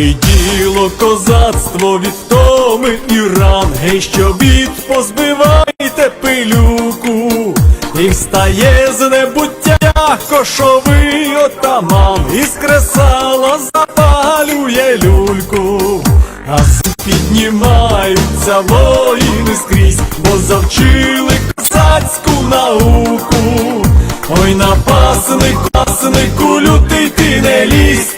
Ой, діло козацтво від томи і ран, гей, що бід позбивайте пилюку, і встає з небуття кошовий отаман, із кресала запалює люльку, а піднімаються воїни скрізь, бо завчили козацьку науку. Ой, напаснику, напаснику, лютий ти не лізь,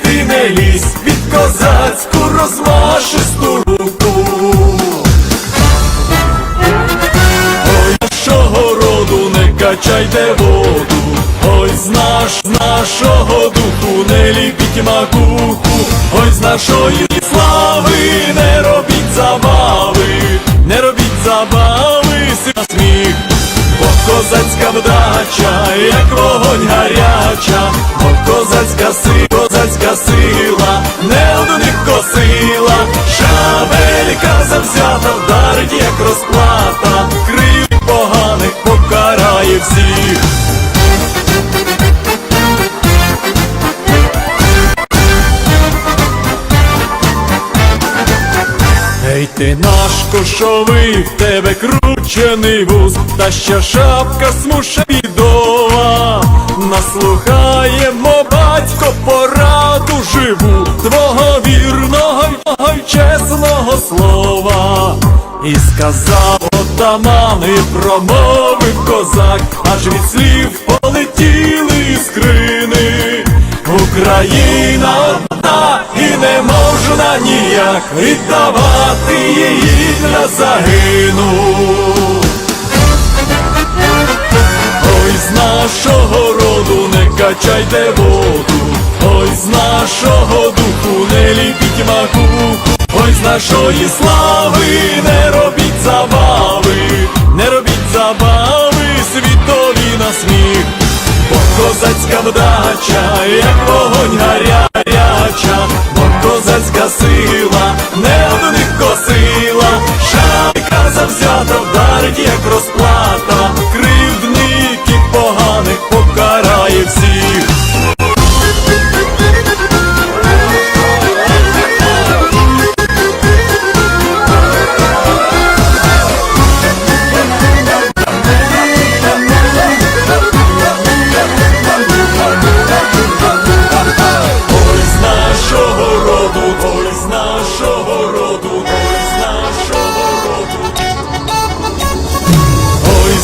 не качайте воду, ой, з наш, з нашого духу. Не ліпіть макуху, ой, з нашої слави. Не робіть забави, не робіть забави, свій сміх. Бо козацька вдача, як вогонь гаряча, бо козацька сила, козацька сила, не одних косила, шабелька завзята вдарить, як розплата, всіх. Ей ти наш кошовий, в тебе кручений вуз, та ще шапка смуша бідова. Наслухаємо, батько, пораду живу, твого вірного й чесного слова. І сказав отаман, і промовив козак, аж від слів полетіли іскрини. Україна одна і не можна ніяк віддавати її для загину. Ой, з нашого роду не качайте воду, ой, з нашого духу не ліпіть макуху, ой, з нашої слави вдача, як вогонь гаряча, бо козацька сила, не одних косила, шайка завзята вдарить, як розплата,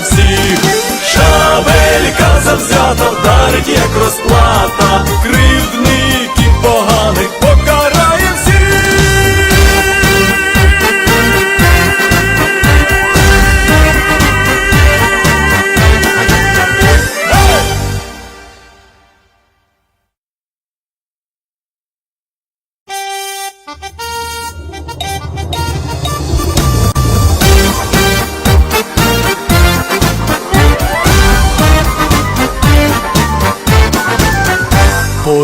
всіх. Шабелька завзята вдарить, як розплата,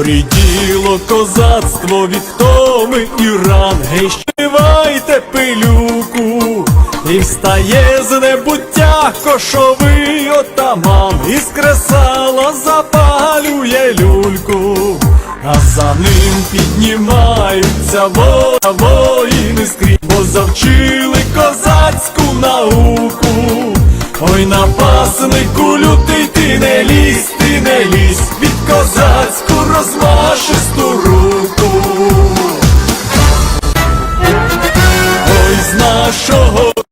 Поріділо козацтво від томи і ран, гей, щивайте пилюку, і встає з небуття кошовий отаман, із кресала запалює люльку, а за ним піднімаються воя воїни скрізь, бо завчили козацьку науку. Ой, напаснику лютий ти не лізь, ти не лізь, від